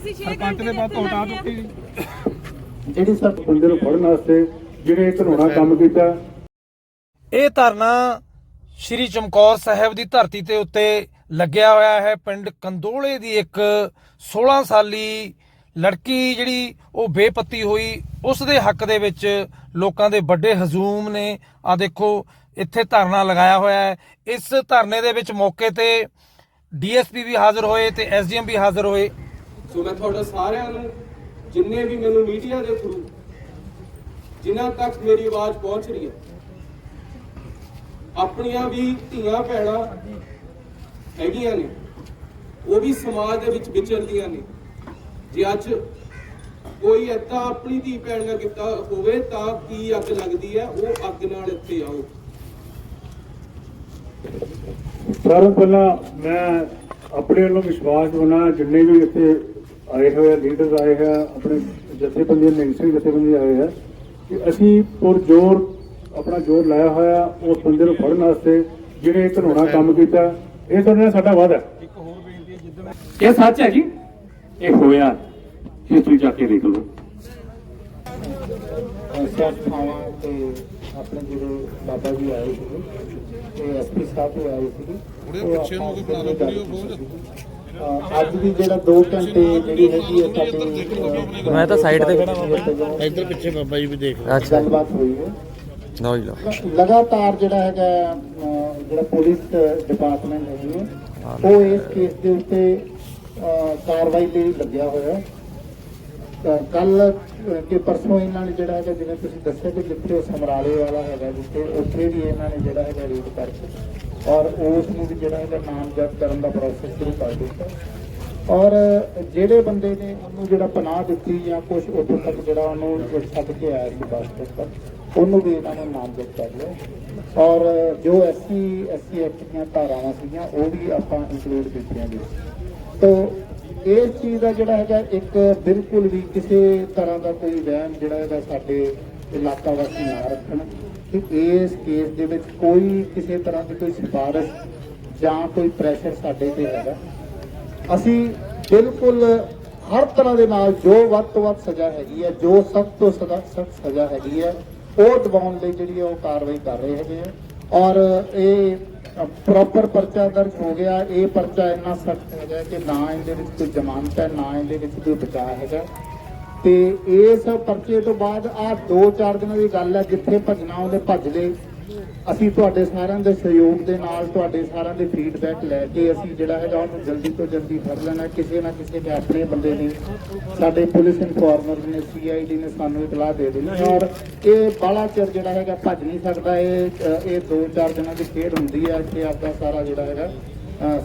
ਦੇ ਸੀ 6 ਸਰਪੰਚ ਦੇ ਬਾਅਦ ਤੋਂ ਹਟਾ ਦਿੱਤੀ ਜਿਹੜੀ ਸਭ ਬੰਦੇ ਨੂੰ ਫੜਨ ਵਾਸਤੇ ਜਿਹੜੇ ਘਨੋਣਾ ਕੰਮ ਕੀਤਾ। ਇਹ ਧਰਨਾ ਸ਼੍ਰੀ ਚਮਕੌਰ ਸਾਹਿਬ ਦੀ ਧਰਤੀ ਤੇ ਉੱਤੇ ਲੱਗਿਆ ਹੋਇਆ ਹੈ। ਪਿੰਡ ਕੰਦੋਲੇ ਦੀ ਇੱਕ 16 ਸਾਲੀ ਲੜਕੀ ਜਿਹੜੀ ਉਹ ਬੇਪਤੀ ਹੋਈ। ਉਸ ਦੇ ਹੱਕ ਦੇ ਵਿੱਚ ਲੋਕਾਂ ਦੇ ਵੱਡੇ ਹਜੂਮ ਨੇ। ਆ ਦੇਖੋ ਇੱਥੇ ਧਰਨਾ ਲਗਾਇਆ ਹੋਇਆ ਹੈ। ਇਸ ਧਰਨੇ ਦੇ ਵਿੱਚ ਮੌਕੇ ਤੇ ਡੀਐਸਪੀ ਵੀ ਹਾਜ਼ਰ ਹੋਏ ਤੇ ਐਸਡੀਐਮ ਵੀ ਹਾਜ਼ਰ ਹੋਏ। ਸੋ ਮੈਂ ਤੁਹਾਡਾ ਸਾਰਿਆਂ ਨੂੰ, ਜਿੰਨੇ ਵੀ ਮੈਨੂੰ ਮੀਡੀਆ ਦੇ ਥਰੂ ਜਿਨ੍ਹਾਂ ਤੱਕ ਮੇਰੀ ਆਵਾਜ਼ ਪਹੁੰਚ ਰਹੀ ਹੈ, ਆਪਣੀਆਂ ਵੀ ਧੀਆਂ ਭੈਣਾਂ ਹੈਗੀਆਂ ਨੇ, ਉਹ ਵੀ ਸਮਾਜ ਦੇ ਵਿੱਚ ਵਿਚਰਦੀਆਂ ਨੇ, ਜੇ ਅੱਜ ਕੋਈ ਏਦਾਂ ਆਪਣੀ ਧੀ ਭੈਣ ਨਾਲ ਕੀਤਾ ਹੋਵੇ, ਤਾਂ ਕੀ ਅੱਗ ਲੱਗਦੀ ਹੈ? ਉਹ ਅੱਗ ਨਾਲ ਇੱਥੇ ਆਓ। ਸਾਰਿਆਂ ਪਹਿਲਾਂ ਮੈਂ ਆਪਣੇ ਵੱਲੋਂ ਵਿਸ਼ਵਾਸ ਦਿਵਾਉਣਾ, ਜਿੰਨੇ ਵੀ ਇੱਥੇ ਆਏ ਹੋਏ ਲੀਡਰ ਆਏ ਹੈ ਆਪਣੇ ਜਥੇਬੰਦੀਆਂ ਨਿਹੰਗ ਸਿੰਘ ਜਥੇਬੰਦੀ ਆਏ ਹੈ ਕਿ ਅਸੀਂ ਪੁਰਜੋਰ ਆਪਣਾ ਜ਼ੋਰ ਲਾਇਆ ਹੋਇਆ ਉਸ ਬੰਦੇ ਨੂੰ ਫੜਨ ਵਾਸਤੇ ਜਿਹੜੇ ਘਨੋਣਾ ਕੰਮ ਕੀਤਾ ਇਹ ਤੁਹਾਡੇ ਨਾਲ ਸਾਡਾ ਵਾਅਦਾ। ਹੈ ਇਹ ਸੱਚ ਹੈ ਜੀ। ਇਹ ਹੋਇਆ ਇਹ ਤੁਸੀਂ ਜਾ ਕੇ ਦੇਖ ਲਓ। ਸੰਸਥਾਵਾਂ ਤੇ ਆਪਣੇ ਜਿਹੜੇ ਬਾਬਾ ਜੀ ਆਏ ਸੀਗੇ ਤੇ ਐਸਪੀ ਸਾਹਿਬ ਵੀ ਆਏ ਸੀਗੇ ਉਹਦੇ ਪਿੱਛੇ ਨੂੰ ਕੋਈ ਬਣਾ ਲਓ ਵੀਡੀਓ ਬਹੁਤ ਅੱਜ ਦੀ ਜਿਹੜਾ 2 ਘੰਟੇ ਜਿਹੜੀ ਹੈਗੀ ਹੈ ਸਾਡੀ ਮੈਂ ਤਾਂ side ਤੇ ਖੜਾ ਬਾਬਾ ਇੱਧਰ ਪਿੱਛੇ ਬਾਬਾ ਜੀ ਵੀ ਦੇਖ ਗੱਲਬਾਤ ਹੋਈ ਹੈ। ਲਓ ਜੀ ਲਓ। ਲਗਾਤਾਰ ਜਿਹੜਾ ਹੈਗਾ ਜਿਹੜਾ ਪੁਲਿਸ ਡਿਪਾਰਟਮੈਂਟ ਹੈਗੀ ਹੈ ਉਹ ਇਸ ਕੇਸ ਦੇ ਉੱਤੇ ਕਾਰਵਾਈ ਲਈ ਲੱਗਿਆ ਹੋਇਆ ਹੈ। ਕੱਲ ਕਿ ਪਰਸੋਂ ਇਹਨਾਂ ਨੇ ਜਿਹੜਾ ਹੈਗਾ ਜਿਵੇਂ ਤੁਸੀਂ ਦੱਸਿਆ ਕਿ ਜਿੱਥੇ ਉਹ ਸਮਰਾਲੇ ਵਾਲਾ ਹੈਗਾ ਜਿੱਥੇ ਉੱਥੇ ਵੀ ਇਹਨਾਂ ਨੇ ਜਿਹੜਾ ਹੈਗਾ ਰੀਡ ਕਰਕੇ ਔਰ ਉਸ ਨੂੰ ਵੀ ਜਿਹੜਾ ਹੈਗਾ ਨਾਮਜ਼ਦ ਕਰਨ ਦਾ ਪ੍ਰੋਸੈਸ ਸ਼ੁਰੂ ਕਰ ਦਿੱਤਾ। ਔਰ ਜਿਹੜੇ ਬੰਦੇ ਨੇ ਉਹਨੂੰ ਜਿਹੜਾ ਪਨਾਹ ਦਿੱਤੀ ਜਾਂ ਕੁਝ ਉੱਥੋਂ ਤੱਕ ਜਿਹੜਾ ਉਹਨੂੰ ਛੱਡ ਕੇ ਆਇਆ ਸੀ ਬੱਸ ਸਟੈਂਡ ਤੱਕ ਉਹਨੂੰ ਵੀ ਇਹਨਾਂ ਨੇ ਨਾਮਜ਼ਦ ਕਰ ਲਿਆ। ਔਰ ਜੋ ਐਸਸੀ ਐਸਸੀ ਐਕਟ ਦੀਆਂ ਧਾਰਾਵਾਂ ਸੀਗੀਆਂ, ਉਹ ਵੀ ਆਪਾਂ ਇਨਕਲੂਡ ਕੀਤੀਆਂ ਜੀ ਤੋ ਇਸ ਚੀਜ਼ ਦਾ ਜਿਹੜਾ ਹੈਗਾ, ਇੱਕ ਬਿਲਕੁਲ ਵੀ ਕਿਸੇ ਤਰ੍ਹਾਂ ਦਾ ਕੋਈ ਵਹਿਮ ਜਿਹੜਾ ਹੈਗਾ ਸਾਡੇ ਇਲਾਕਾ ਵਾਸੀ ਨਾ ਰੱਖਣ। ਕਿ ਇਸ ਕੇਸ ਦੇ ਵਿੱਚ ਕੋਈ ਕਿਸੇ ਤਰ੍ਹਾਂ ਦੀ ਕੋਈ ਸਿਫਾਰਿਸ਼ ਜਾਂ ਕੋਈ ਪ੍ਰੈਸ਼ਰ ਸਾਡੇ ਤੇ ਹੈਗਾ। ਅਸੀਂ ਬਿਲਕੁਲ ਹਰ ਤਰ੍ਹਾਂ ਦੇ ਨਾਲ ਜੋ ਵੱਧ ਤੋਂ ਵੱਧ ਸਜ਼ਾ ਹੈਗੀ ਹੈ, ਜੋ ਸਖਤ ਤੋਂ ਸਖਤ ਸਜ਼ਾ ਹੈਗੀ ਹੈ, ਉਹ ਦਬਾਉਣ ਲਈ ਜਿਹੜੀ ਹੈ ਉਹ ਕਾਰਵਾਈ ਕਰ ਰਹੇ ਹੈਗੇ ਆ ਔਰ ਇਹ ਪ੍ਰੋਪਰ ਪਰਚਾ ਦਰਜ ਹੋ ਗਿਆ, ਇਹ ਪਰਚਾ ਇੰਨਾ ਸਖਤ ਹੈਗਾ ਕਿ ਨਾ ਇਹਦੇ ਵਿੱਚ ਕੋਈ ਜ਼ਮਾਨਤ ਹੈ, ਨਾ ਇਹਦੇ ਵਿੱਚ ਕੋਈ ਬਚਾਅ ਹੈਗਾ। ਤੇ ਇਸ ਪਰਚੇ ਤੋਂ ਬਾਅਦ ਆ 2-4 ਦਿਨਾਂ ਦੀ ਗੱਲ ਹੈ ਜਿੱਥੇ ਭੱਜਣਾ ਉਹਦੇ ਭੱਜ ਲਏ। ਅਸੀਂ ਤੁਹਾਡੇ ਸਾਰਿਆਂ ਦੇ ਸਹਿਯੋਗ ਦੇ ਨਾਲ ਤੁਹਾਡੇ ਸਾਰਿਆਂ ਦੇ ਫੀਡਬੈਕ ਲੈ ਕੇ ਅਸੀਂ ਜਿਹੜਾ ਹੈਗਾ ਉਹਨੂੰ ਜਲਦੀ ਤੋਂ ਜਲਦੀ ਫੜ ਲੈਣਾ। ਕਿਸੇ ਨਾ ਕਿਸੇ ਦੇ ਆਪਣੇ ਬੰਦੇ ਨੇ ਸਾਡੇ ਪੁਲਿਸ ਇਨਫੋਰਮਰ ਨੇ ਸੀਆਈਡੀ ਨੇ ਸਾਨੂੰ ਇਤਲਾਹ ਦੇ ਦੇਣੀ ਔਰ ਇਹ ਬਾਲਾ ਚਿਰ ਜਿਹੜਾ ਹੈਗਾ ਭੱਜ ਨਹੀਂ ਸਕਦਾ। ਇਹ ਅ, ਇਹ 2-4 ਦਿਨਾਂ ਦੀ ਖੇਡ ਹੁੰਦੀ ਹੈ ਕਿ ਆਪਦਾ ਸਾਰਾ ਜਿਹੜਾ ਹੈਗਾ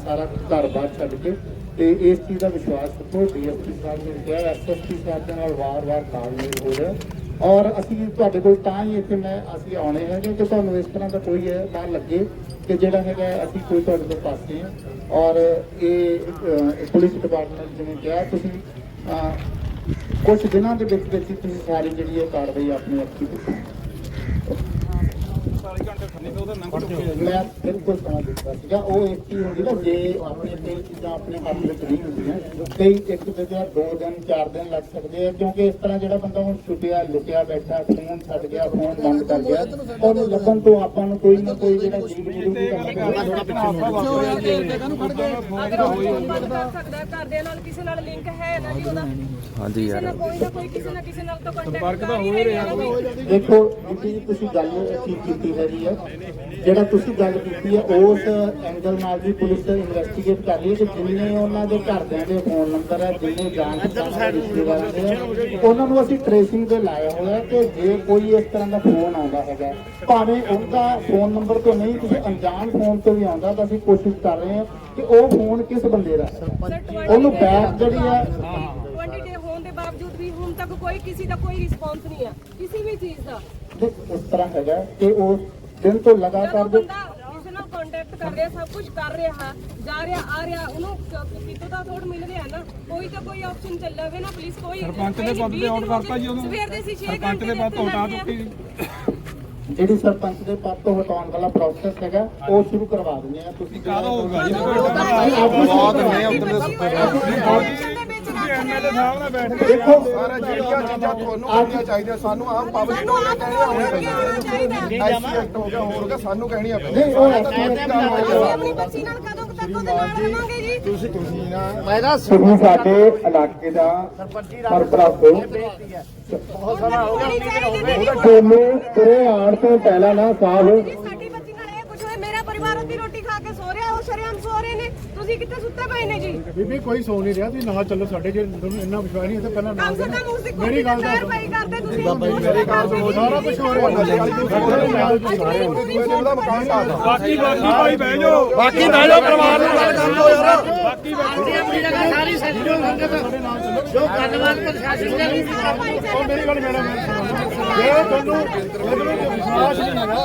ਸਾਰਾ ਘਰ ਬਾਹਰ ਛੱਡ ਕੇ। ਤੇ ਇਸ ਚੀਜ਼ ਦਾ ਵਿਸ਼ਵਾਸ ਰੱਖੋ ਡੀਐਸਪੀ ਸਾਹਿਬ ਨੇ ਕਿਹਾ ਐਸਐਸਪੀ ਸਾਹਿਬ ਦੇ ਨਾਲ ਵਾਰ-ਵਾਰ ਤਾਲਮੇਲ ਹੋ ਰਿਹਾ। ਔਰ ਅਸੀਂ ਤੁਹਾਡੇ ਕੋਲ ਤਾਂ ਹੀ ਇੱਥੇ ਮੈਂ ਅਸੀਂ ਆਉਣੇ ਹੈਗੇ ਕਿ ਤੁਹਾਨੂੰ ਇਸ ਤਰ੍ਹਾਂ ਦਾ ਕੋਈ ਹੈ ਨਾ ਲੱਗੇ ਕਿ ਜਿਹੜਾ ਹੈਗਾ ਅਸੀਂ ਕੋਈ ਤੁਹਾਡੇ ਤੋਂ ਪਾਸੇ ਹਾਂ। ਔਰ ਇਹ ਪੁਲਿਸ ਡਿਪਾਰਟਮੈਂਟ ਜਿਵੇਂ ਕਿਹਾ ਤੁਸੀਂ ਅਹ, ਕੁਝ ਦਿਨਾਂ ਦੇ ਵਿੱਚ ਵਿੱਚ ਹੀ ਤੁਸੀਂ ਸਾਰੀ ਜਿਹੜੀ ਹੈ ਕਾਰਵਾਈ ਆਪਣੇ ਅੱਖੀ ਦੇਖੋ। ਮੈਂ ਬਿਲਕੁਲ ਸਮਝ ਦਿੱਤਾ ਸੀਗਾ। ਉਹ ਇੱਕ ਚੀਜ਼ ਹੁੰਦੀ ਨਾ ਜੇ ਆਪਣੇ ਤੇ ਚੀਜ਼ਾਂ ਆਪਣੇ ਹੱਥ ਵਿੱਚ ਨਹੀਂ ਹੁੰਦੀਆਂ ਕਈ ਇੱਕ ਜਗ੍ਹਾ ਦੋ ਦਿਨ ਚਾਰ ਦਿਨ ਲੱਗ ਸਕਦੇ ਆ ਕਿਉਂਕਿ ਇਸ ਤਰ੍ਹਾਂ ਜਿਹੜਾ ਬੰਦਾ ਹੁਣ ਛੁੱਟਿਆ ਲੁਕਿਆ ਬੈਠਾ ਫੋਨ ਛੱਡ ਗਿਆ ਫੋਨ ਬੰਦ ਕਰ ਗਿਆ ਉਹਨੂੰ ਲੱਭਣ ਤੋਂ ਆਪਾਂ ਨੂੰ ਕੋਈ ਨਾ ਕੋਈ ਜਿਹੜਾ ਜੀਵ ਮਿਲੂਗੀ ਘਰਦਿਆਂ ਨਾਲ ਕਿਸੇ ਨਾਲ ਲਿੰਕ ਹੈ ਨਾ ਜੀ ਉਹਦਾ? ਹਾਂਜੀ ਕਿਸੇ ਯਾਰ। ਨਾਲ ਕੋਈ ਨਾ ਕੋਈ ਕਿਸੇ ਨਾ ਕਿਸੇ ਨਾਲ ਤਾਂ ਕੰਟੈਕਟ ਤਾਂ ਹੋ ਰਿਹਾ ਦੇਖੋ ਜਿੱਤੀ ਤੁਸੀਂ ਗੱਲ ਠੀਕ ਕੀਤੀ ਹੈਗੀ ਹੈ ਜਿਹੜਾ ਤੁਸੀਂ ਗੱਲ ਕੀਤੀ ਹੈ ਉਸ ਐਂਗਲ ਨਾਲ ਵੀ ਪੁਲਿਸ ਇਨਵੈਸਟੀਗੇਟ ਕਰ ਰਹੀ ਹੈ ਕਿ ਜਿੰਨੇ ਉਹਨਾਂ ਦੇ ਘਰਦਿਆਂ ਦੇ ਫੋਨ ਨੰਬਰ ਹੈ ਜਿੰਨੇ ਜਾਣ ਪਛਾਣ ਦੇ ਰਿਸ਼ਤੇਦਾਰਾਂ ਦੇ ਹੈ, ਉਹਨਾਂ ਨੂੰ ਅਸੀਂ ਟ੍ਰੇਸਿੰਗ ਤੇ ਲਾਇਆ ਹੋਇਆ ਕਿ ਜੇ ਕੋਈ ਇਸ ਤਰ੍ਹਾਂ ਦਾ ਫੋਨ ਆਉਂਦਾ ਹੈਗਾ ਭਾਵੇਂ ਉਹਦਾ ਫੋਨ ਨੰਬਰ ਤੋਂ ਨਹੀਂ ਕਿਸੇ ਅਣਜਾਣ ਫੋਨ ਤੋਂ ਵੀ ਆਉਂਦਾ ਤਾਂ ਅਸੀਂ ਕੋਸ਼ਿਸ਼ ਕਰ ਰਹੇ ਹਾਂ ਕਿ ਉਹ ਫੋਨ ਕਿਸ ਬੰਦੇ ਦਾ ਹੈ। ਉਹਨੂੰ ਬੈਕ ਜਿਹੜੀ ਹੈ 20 ਡੇ ਹੋਣ ਦੇ ਬਾਵਜੂਦ ਵੀ ਹੁਣ ਤੱਕ ਕੋਈ ਕਿਸੇ ਦਾ ਕੋਈ ਰਿਸਪੌਂਸ ਨਹੀਂ ਆ ਕਿਸੇ ਵੀ ਚੀਜ਼ ਦਾ ਇਸ ਤਰ੍ਹਾਂ ਹੈਗਾ ਕਿ ਉਹ ਦਿਨ ਤੋਂ ਲਗਾਤਾਰ ਜੋ ਬੰਦਾ ਕਿਸੇ ਨਾਲ ਕੰਟੈਕਟ ਕਰ ਰਿਹਾ ਸਭ ਕੁਝ ਕਰ ਰਿਹਾ ਜਾ ਰਿਹਾ ਆ ਰਿਹਾ ਉਹਨੂੰ ਕਿਤੋਂ ਤਾਂ ਥੋੜ ਮਿਲ ਰਿਹਾ ਨਾ ਕੋਈ ਤਾਂ ਕੋਈ ਆਪਸ਼ਨ ਚੱਲਿਆ ਵੇ ਨਾ ਪੁਲਿਸ ਕੋਈ ਸਰਪੰਚ ਦੇ ਪਦ ਤੇ ਆਊਟ ਕਰਤਾ ਜੀ ਉਹਨੂੰ। ਸਵੇਰ ਦੇ ਸੀ 6 ਸਰਪੰਚ ਦੇ ਪਦ ਤੋਂ ਹਟਾ ਦਿੱਤੀ ਜੀ। ਜਿਹੜੀ ਸਰਪੰਚ ਦੇ ਪਦ ਤੋਂ ਹਟਾਉਣ ਵਾਲਾ ਪ੍ਰੋਸੈਸ ਹੈਗਾ ਉਹ ਸ਼ੁਰੂ ਕਰਵਾ ਦਿੰਦੇ ਆ ਤੁਸੀਂ ਕਾਹਦਾ ਹੋਊਗਾ ਜੀ? ਬਹੁਤ ਨੇ ਉੱਤੇ ਦੇ ਵਿੱਚ ਰੱਖ ਐਮਐਲਏ ਸਾਹਿਬ ਨਾਲ ਬੈਠ ਕੇ ਦੇਖੋ ਸਾਰਾ ਜਿਹੜੀਆਂ ਚੀਜ਼ਾਂ ਤੁਹਾਨੂੰ ਕਰਨੀਆਂ ਚਾਹੀਦੀਆਂ ਸਾਨੂੰ ਆਮ ਪਬਲਿਕ ਨੂੰ ਕਹਿਣੀਆਂ ਨੂੰ ਹੋਣੀਆਂ ਹੋਣਾ ਚਾਹੀਦਾ। ਐਸੀ ਐਕਟ ਹੋ ਗਿਆ ਹੋਰ ਹੋ ਗਿਆ ਸਾਨੂੰ ਕਹਿਣੀਆਂ ਨਹੀਂ ਪੈਣੀਆਂ ਉਹ ਐਸੀ ਅਸੀਂ ਆਪਣੀ ਬੱਚੀ ਨਾਲ ਕਦੋਂ ਕੁ ਤੱਕ ਉਹਦੇ ਨਾਲ ਰਵਾਂਗੇ ਜੀ ਤੁਸੀਂ ਤੁਸੀਂ ਨਾ ਤੁਸੀਂ ਸਾਡੇ ਇਲਾਕੇ ਦਾ ਸਰਪ੍ਰਸਤ ਹੋ। ਹੋਣੀ ਚਾਹੀਦੀ ਦੀਦੀ ਤੁਹਾਨੂੰ ਤੁਰੇ ਆਉਣ ਤੋਂ ਪਹਿਲਾਂ ਨਾ ਸਾਹਿਬ ਜੀ ਸਾਡੀ ਬੱਚੀ ਨਾਲ ਇਹ ਕੁਝ ਹੋਇਆ ਮੇਰਾ ਪਰਿਵਾਰ ਅੱਧੀ ਰੋਟੀ ਖਾ ਕੇ ਸੋ ਰਿਹਾ ਉਹ ਸ਼ਰੇਆਮ ਸੋ ਰਹੇ ਨੇ ਤੁਸੀਂ ਕਿੱਥੇ ਸੁੱਤੇ ਪਏ ਨੇ ਜੀ? ਬੀਬੀ ਕੋਈ ਸੋ ਨਹੀਂ ਰਿਹਾ। ਤੁਸੀਂ ਨਾਲ ਚੱਲੋ ਸਾਡੇ ਜੇ ਤੁਹਾਨੂੰ ਇੰਨਾ ਵਿਸ਼ਵਾਸ ਨਹੀਂ ਹੈ ਤਾਂ ਪਹਿਲਾਂ ਕਮ ਸੇ ਕਮ ਉਸ ਦੀ ਮੇਰੀ ਗੱਲ ਪੈਰ ਪਈ ਕਰਦੇ ਤੁਸੀਂ। ਮੇਰੀ ਗੱਲ ਸੁਣੋ ਸਾਰਾ ਕੁਝ ਹੋ ਰਿਹਾ। ਦਾ ਬਾਕੀ ਬਾਕੀ ਭਾਈ ਬਹਿ ਜਾਓ। ਬਾਕੀ ਬਹਿ ਜਾਓ। ਪਰਿਵਾਰ ਨੂੰ ਗੱਲ ਕਰ ਲਓ ਯਾਰ। ਉਹ ਮੇਰੀ ਗੱਲ ਮੈਡਮ ਜੇ ਤੁਹਾਨੂੰ ਜੇ ਤੁਹਾਨੂੰ ਵਿਸ਼ਵਾਸ ਨਹੀਂ ਹੈਗਾ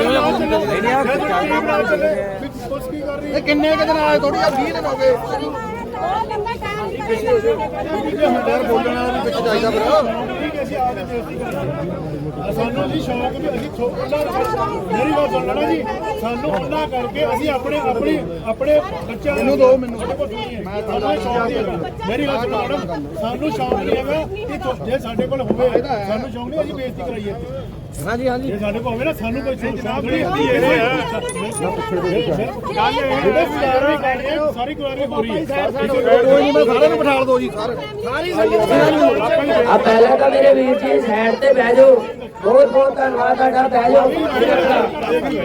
ਜੇ ਤੁਹਾਨੂੰ ਟੀਮ ਨਾਲ ਚੱਲੇ ਵੀ ਪੁਲਿਸ ਕੀ ਕਰ ਰਹੀ ਹੈ ਕਿੰਨੇ ਕਿ ਦਿਨ ਆਏ ਥੋੜੀ ਆ 20 ਦਿਨ ਹੋ ਗਏ ਯਾਰ ਬੋਲਣਾ ਵੀ ਵਿੱਚ ਚਾਹੀਦਾ ਫਿਰ। ਠੀਕ ਹੈ ਆਪਦੇ ਬੇਇੱਜ਼ਤੀ ਕਰਾਂਗੇ ਸਾਨੂੰ ਜੀ ਸ਼ੌਕ ਵੀ ਅਸੀਂ ਥੋ- ਉਹਨਾਂ ਮੇਰੀ ਗੱਲ ਸੁਣ ਲੈਣਾ ਜੀ। ਸਾਨੂੰ ਉਹਨਾਂ ਕਰਕੇ ਅਸੀਂ ਆਪਣੇ ਆਪਣੇ ਆਪਣੇ ਬੱਚਿਆਂ ਨੂੰ ਦੋ ਮੈਨੂੰ ਮੈਂ ਸ਼ੌਕ ਨਹੀਂ ਹੈਗਾ। ਮੇਰੀ ਗੱਲ ਸੁਣੋ ਸਾਨੂੰ ਸ਼ੌਕ ਨਹੀਂ ਹੈਗਾ ਕਿ ਥੋ- ਜੇ ਸਾਡੇ ਕੋਲ ਹੋਵੇ ਸਾਨੂੰ ਸ਼ੌਕ ਨਹੀਂ ਅਸੀਂ ਬੇਇੱਜ਼ਤੀ ਕਰਾਈਏ। ਹਾਂਜੀ ਹਾਂਜੀ। ਜੇ ਸਾਡੇ ਕੋਲ ਹੋਵੇ ਨਾ ਸਾਨੂੰ ਕੋਈ ਸ਼ੌਕ ਨਹੀਂ ਹੁੰਦੀ ਇਹ ਗੱਲ ਇਹ ਹੈ ਸਾਰੀ ਕੁਆਰੀ ਹੋ ਰਹੀ ਹੈ ਕੋਈ ਨਹੀਂ ਮੈਂ ਸਾਰਿਆਂ ਨੂੰ ਬਿਠਾ ਦੋ ਜੀ ਸਾਰੇ। ਆ ਪਹਿਲਾਂ ਤਾਂ ਮੇਰੇ ਵੀਰ ਜੀ ਸਾਈਡ ਤੇ ਬਹਿ ਜਾਓ। ਬਹੁਤ ਬਹੁਤ ਧੰਨਵਾਦ ਤੁਹਾਡਾ ਬਹਿ ਜਾਓ।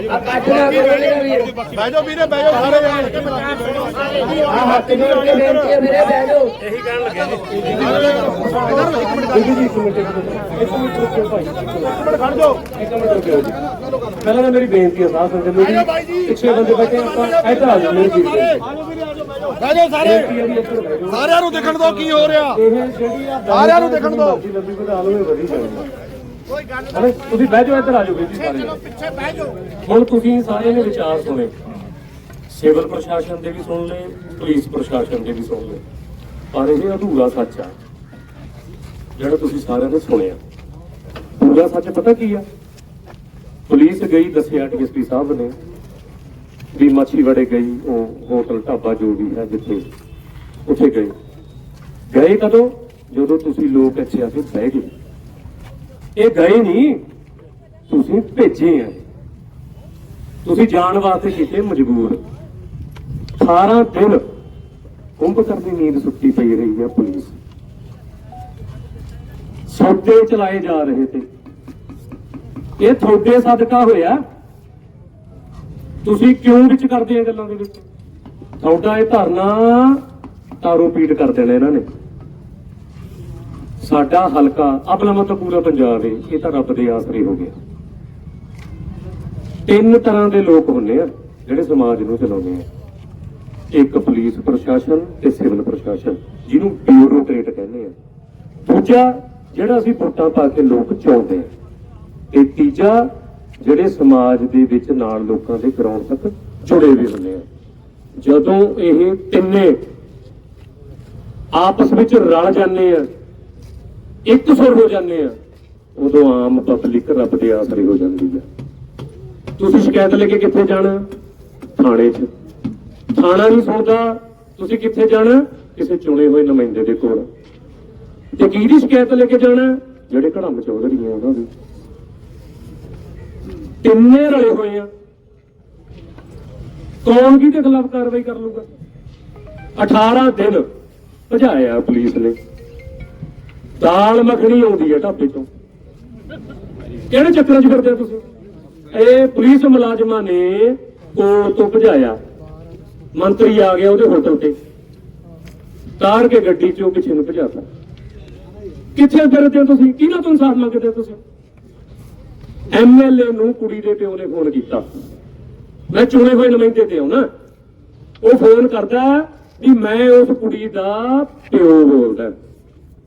ਆ ਕੱਟ ਨਾ ਕਰੋ ਮੇਰੇ ਵੀਰ। ਬਹਿ ਜਾਓ ਵੀਰੇ ਬਹਿ ਜਾਓ ਸਾਰੇ ਆ ਹੱਥ ਜੋੜ ਕੇ ਬੇਨਤੀ ਹੈ ਵੀਰੇ ਬਹਿ ਜਾਓ। ਖੜ ਜਾਓ। ਪਹਿਲਾਂ ਤਾਂ ਮੇਰੀ ਬੇਨਤੀ ਹੈ ਸਾਹ ਸੰਗਤ ਜੀ। ਪਿੱਛੇ ਬੰਦੇ ਬੈਠੇ ਆਪਾਂ ਇੱਧਰ ਆ ਜਾਓ ਮੇਰੇ ਵੀਰ ਬਹਿ ਜਾਓ ਸਾਰੇ। ਸਾਰਿਆਂ ਨੂੰ ਦੇਖਣ ਦੋ ਕੀ ਹੋ ਰਿਹਾ। ਇਹ ਜਿਹੜੀ ਆ ਸਾਰਿਆਂ ਨੂੰ ਦੇਖਣ ਦਿਓ। ਮਰਜ਼ੀ ਲੰਬੀ ਵਧਾ ਲਓ ਇਹ ਵਧੀ ਜਾਊਗਾ। ਕੋਈ ਗੱਲ ਤੁਸੀਂ ਬਹਿ ਜਾਓ ਇੱਧਰ ਆ ਜਾਓ ਵੀਰ ਜੀ ਸਾਰੇ। ਪਿੱਛੇ ਬਹਿ ਜਾਓ। ਹੁਣ ਤੁਸੀਂ ਸਾਰਿਆਂ ਨੇ ਵਿਚਾਰ ਸੁਣੇ। ਸਿਵਲ ਪ੍ਰਸ਼ਾਸਨ ਦੇ ਵੀ ਸੁਣ ਲਏ ਪੁਲਿਸ ਪ੍ਰਸ਼ਾਸਨ ਦੇ ਵੀ ਸੁਣ ਲਏ। ਪਰ ਇਹ ਅਧੂਰਾ ਸੱਚ ਆ ਜਿਹੜਾ ਤੁਸੀਂ ਸਾਰਿਆਂ ਨੇ ਸੁਣਿਆ। ਪੂਰਾ ਸੱਚ ਪਤਾ ਕੀ ਆ? ਪੁਲਿਸ ਗਈ, ਦੱਸਿਆ ਡੀਐਸਪੀ ਸਾਹਿਬ ਨੇ ਵੀ ਮਾਛੀਵਾੜੇ ਗਈ, ਉਹ ਹੋਟਲ ਢਾਬਾ ਜੋ ਵੀ ਹੈ ਜਿੱਥੇ ਉੱਥੇ ਗਏ। ਗਏ ਕਦੋਂ? ਜਦੋਂ ਤੁਸੀਂ ਲੋਕ ਇੱਥੇ ਆ ਕੇ ਬਹਿ ਗਏ। ਇਹ ਗਏ ਨਹੀਂ ਤੁਸੀਂ ਭੇਜੇ ਆ। ਤੁਸੀਂ ਜਾਣ ਵਾਸਤੇ ਕੀਤੇ ਮਜਬੂਰ। 18 ਦਿਨ ਕੁੰਭ ਕਰਦੀ ਨੀਂਦ ਸੁੱਤੀ ਪਈ ਰਹੀ ਹੈ ਪੁਲਿਸ। ਸੌਦੇ ਚਲਾਏ ਜਾ ਰਹੇ ਤੇ। ਇਹ ਤੁਹਾਡੇ ਸਦਕਾ ਹੋਇਆ? ਤੁਸੀਂ ਕਿਉਂ ਵਿੱਚ ਕਰਦੇ ਆ ਗੱਲਾਂ ਦੇ ਵਿੱਚ? ਤੁਹਾਡਾ ਇਹ ਧਰਨਾ ਤਾਰੋ ਪੀਟ ਕਰ ਦੇਣਾ ਇਹਨਾਂ ਨੇ। ਸਾਡਾ ਹਲਕਾ ਆਪਣਾ ਮਤਲਬ ਪੂਰਾ ਪੰਜਾਬ ਹੈ ਇਹ ਤਾਂ ਰੱਬ ਦੇ ਆਸਰੇ ਹੋ ਗਿਆ। ਤਿੰਨ ਤਰ੍ਹਾਂ ਦੇ ਲੋਕ ਹੁੰਦੇ ਆ, ਜਿਹੜੇ ਸਮਾਜ ਨੂੰ ਚਲਾਉਂਦੇ ਆ। ਇੱਕ ਪੁਲਿਸ ਪ੍ਰਸ਼ਾਸਨ ਤੇ ਸਿਵਲ ਪ੍ਰਸ਼ਾਸਨ, ਜਿਹਨੂੰ ਬਿਊਰੋਕਰੇਟ ਕਹਿੰਦੇ ਆ। ਦੂਜਾ ਜਿਹੜਾ ਅਸੀਂ ਵੋਟਾਂ ਪਾ ਕੇ ਲੋਕ ਚਾਹੁੰਦੇ ਹਾਂ। ਤੇ ਤੀਜਾ, ਜਿਹੜੇ ਸਮਾਜ ਦੇ ਵਿੱਚ ਨਾਲ ਲੋਕਾਂ ਦੇ ਗਰਾਊਂਡ ਤੱਕ ਜੁੜੇ ਵੀ ਹੁੰਦੇ ਆ। ਜਦੋਂ ਇਹ ਤਿੰਨੇ ਆਪਸ ਵਿੱਚ ਰਲ ਜਾਂਦੇ ਆ, ਇੱਕ ਸੁਰ ਹੋ ਜਾਂਦੇ ਆ, ਉਦੋਂ ਆਮ ਪਬਲਿਕ ਰੱਬ ਦੇ ਆਸਰੇ ਹੋ ਜਾਂਦੀ ਆ। ਤੁਸੀਂ ਸ਼ਿਕਾਇਤ ਲੈ ਕੇ ਕਿੱਥੇ ਜਾਣਾ? ਥਾਣੇ 'ਚ। ਥਾਣਾ ਨਹੀਂ ਸੁਣਦਾ, ਤੁਸੀਂ ਕਿੱਥੇ ਜਾਣਾ? ਕਿਸੇ ਚੁਣੇ ਹੋਏ ਨੁਮਾਇੰਦੇ ਦੇ ਕੋਲ। ਤੇ ਕਿਹਦੀ ਸ਼ਿਕਾਇਤ ਲੈ ਕੇ ਜਾਣਾ? ਜਿਹੜੇ ਘੜਮ ਚੌਧਰੀ ਆ ਉਹਨਾਂ ਦੀ ਤਿੰਨੇ ਰਲੇ ਹੋਏ ਆ? ਕੌਣ ਕਿਹਦੇ ਖਿਲਾਫ ਕਾਰਵਾਈ ਕਰ ਲੂਗਾ 18 ਦਿਨ ਭਜਾਇਆ ਪੁਲਿਸ ਨੇ। ਦਾਲ ਮੱਖਣੀ ਆਉਂਦੀ ਹੈ ਢਾਬੇ ਤੋਂ। ਕਿਹੜੇ ਚੱਕਰਾਂ 'ਚ ਫਿਰਦੇ ਹੋ ਤੁਸੀਂ? ਇਹ ਪੁਲਿਸ ਮੁਲਾਜ਼ਮਾਂ ਨੇ ਕੋਲ ਤੋਂ ਭਜਾਇਆ। ਮੰਤਰੀ ਆ ਗਿਆ ਉਹਦੇ ਹੋਟਲ ਤੇ। ਤਾਰ ਕੇ ਗੱਡੀ 'ਚੋਂ ਪਿੱਛੇ ਨੂੰ ਭਜਾਤਾ ਕਿੱਥੇ ਫਿਰਦੇ ਹੋ ਤੁਸੀਂ? ਕਿਹਨਾਂ ਤੋਂ ਇਨਸਾਫ ਮੰਗਦੇ ਹੋ ਤੁਸੀਂ? ਐਮਐਲਏ ਨੂੰ ਕੁੜੀ ਦੇ ਪਿਓ ਨੇ ਫੋਨ ਕੀਤਾ। ਮੈਂ ਚੁਣੇ ਹੋਏ ਨੁਮਾਇੰਦੇ ਤੇ ਆਉਣਾ। ਉਹ ਫੋਨ ਕਰਦਾ ਵੀ ਮੈਂ ਉਸ ਕੁੜੀ ਦਾ ਪਿਓ ਬੋਲਦਾ।